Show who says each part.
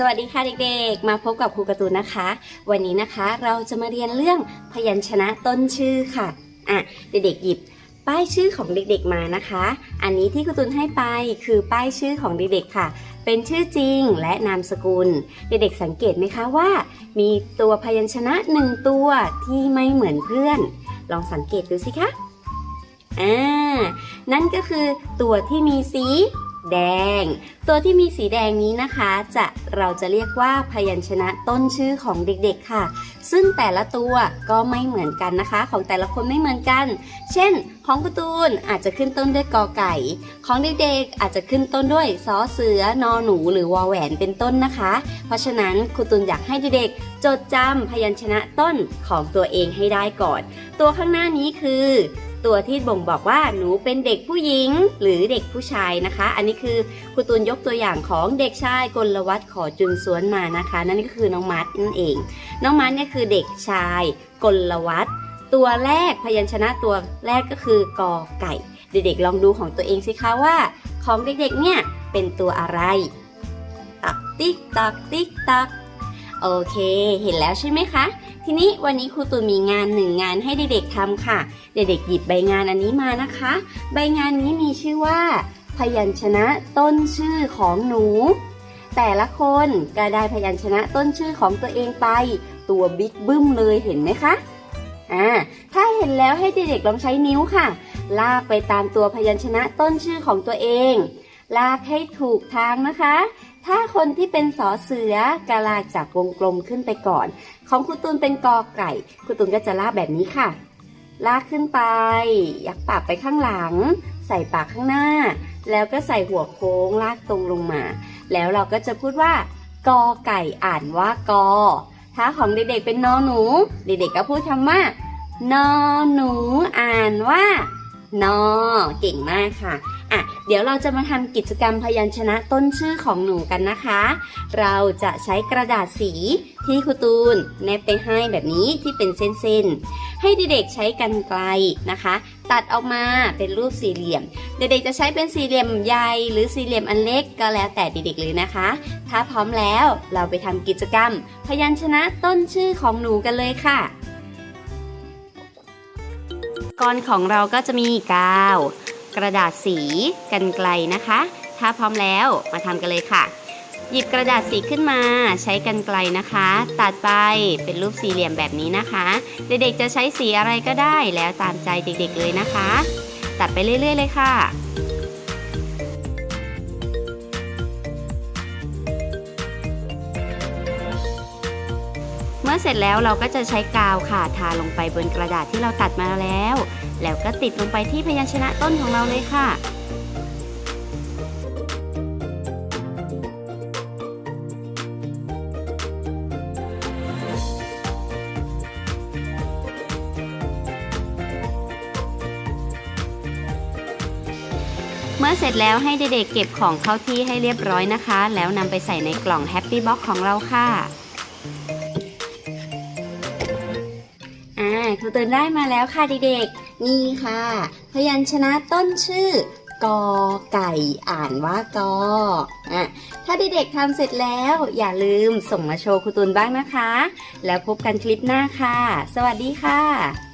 Speaker 1: สวัสดีค่ะเด็กๆ มาพบกับครูการ์ตูนนะคะ วันนี้นะคะเราจะมาเรียนเรื่องพยัญชนะต้นชื่อค่ะ อะเด็กๆหยิบป้ายชื่อของเด็กๆมานะคะ อันนี้ที่ครูการ์ตูนให้ไปคือป้ายชื่อของเด็กๆค่ะ เป็นชื่อจริงและนามสกุล เด็กๆสังเกตไหมคะว่า มีตัวพยัญชนะหนึ่งตัวที่ไม่เหมือนเพื่อน ลองสังเกตดูสิคะ อ่า นั่นก็คือตัวที่มีสี แดง ตัวที่มีสีแดงนี้นะคะ จะเราจะเรียกว่าพยัญชนะต้นชื่อของเด็กๆค่ะ ซึ่งแต่ละตัวก็ไม่เหมือนกันนะคะ ของแต่ละคนไม่เหมือนกัน เช่น ของการ์ตูนอาจจะขึ้นต้นด้วยกอไก่ ของเด็กๆอาจจะขึ้นต้นด้วยซอเสือนอหนู หรือวอแหวนเป็นต้นนะคะ เพราะฉะนั้นครูตูนอยากให้เด็กๆจดจำพยัญชนะต้นของตัวเองให้ได้ก่อน ตัวข้างหน้านี้คือ ตัวที่บ่งบอกว่าหนูเป็นเด็กผู้หญิงหรือเด็กผู้ชายนะคะ อันนี้คือครูตูนยกตัวอย่างของเด็กชายกลวัฒขอจุนสวนมานะคะ นั่นก็คือน้องมัดนั่นเอง น้องมัดเนี่ยคือเด็กชายกลวัฒตัวแรกพยัญชนะตัวแรกก็คือกอไก่ เด็กๆลองดูของตัวเองสิคะว่า ของเด็กๆเนี่ยเป็นตัวอะไรตักติ๊กตักติ๊กตัก โอเค เห็นแล้วใช่ไหมคะ ทีนี้วันนี้ครูตูนมีงานหนึ่งงานให้เด็กๆทำค่ะ เด็กๆหยิบใบงานอันนี้มานะคะ ใบงานนี้มีชื่อว่า พยัญชนะต้นชื่อของหนู แต่ละคนก็ได้พยัญชนะต้นชื่อของตัวเองไป ตัวบิ๊กบึ้มเลยเห็นไหมคะอ่าถ้าเห็นแล้วให้เด็กๆลองใช้นิ้วค่ะ ลากไปตามตัวพยัญชนะต้นชื่อของตัวเอง ลากให้ถูกทางนะคะ ถ้าคนที่เป็นสอเสือกลากจากวงกลมขึ้นไปก่อน ของครูตูนเป็นกอไก่ครูตูนก็จะลากแบบนี้ค่ะ ลากขึ้นไป ยักปากไปข้างหลัง ใส่ปากข้างหน้า แล้วก็ใส่หัวโค้งลากตรงลงมา แล้วเราก็จะพูดว่ากอไก่อ่านว่ากอ ถ้าของเด็กๆเป็นนอหนู เด็กๆก็พูดคำว่านอหนูอ่านว่า นอเก่งมากค่ะอะ เดี๋ยวเราจะมาทำกิจกรรมพยัญชนะต้นชื่อของหนูกันนะคะ เราจะใช้กระดาษสีที่ครูตูนแนบไปให้แบบนี้ที่เป็นเส้นๆ ให้เด็กๆใช้กันไกลนะคะ ตัดออกมาเป็นรูปสี่เหลี่ยม เด็กๆจะใช้เป็นสี่เหลี่ยมใหญ่หรือสี่เหลี่ยมอันเล็กก็แล้วแต่เด็กๆเลยนะคะ ถ้าพร้อมแล้วเราไปทำกิจกรรม พยัญชนะต้นชื่อของหนูกันเลยค่ะ กรของเราก็จะมีกาว กระดาษสีกันไกลนะคะ ถ้าพร้อมแล้วมาทำกันเลยค่ะ หยิบกระดาษสีขึ้นมาใช้กันไกลนะคะ ตัดไปเป็นรูปสี่เหลี่ยมแบบนี้นะคะ เด็กๆจะใช้สีอะไรก็ได้แล้วตามใจเด็กๆเลยนะคะ ตัดไปเรื่อยๆเลยค่ะ มื่อเสร็จแล้วเราก็จะใช้กาวค่ะทาลงไปบนกระดาษที่เราตัดมาแล้ว แล้วก็ติดลงไปที่พยัญชนะต้นของเราเลยค่ะ เมื่อเสร็จแล้วให้เด็กๆเก็บของเข้าที่ให้เรียบร้อยนะคะ แล้วนำไปใส่ในกล่องแฮปปี้บ็อกของเราค่ะ อ่าครูเตือนได้มาแล้วค่ะเด็กๆ นี่ค่ะ พยัญชนะต้นชื่อกอไก่อ่านว่ากออะถ้าเด็กๆทำเสร็จแล้วอย่าลืมส่งมาโชว์ครูตูนบ้างนะคะ แล้วพบกันคลิปหน้าค่ะ สวัสดีค่ะ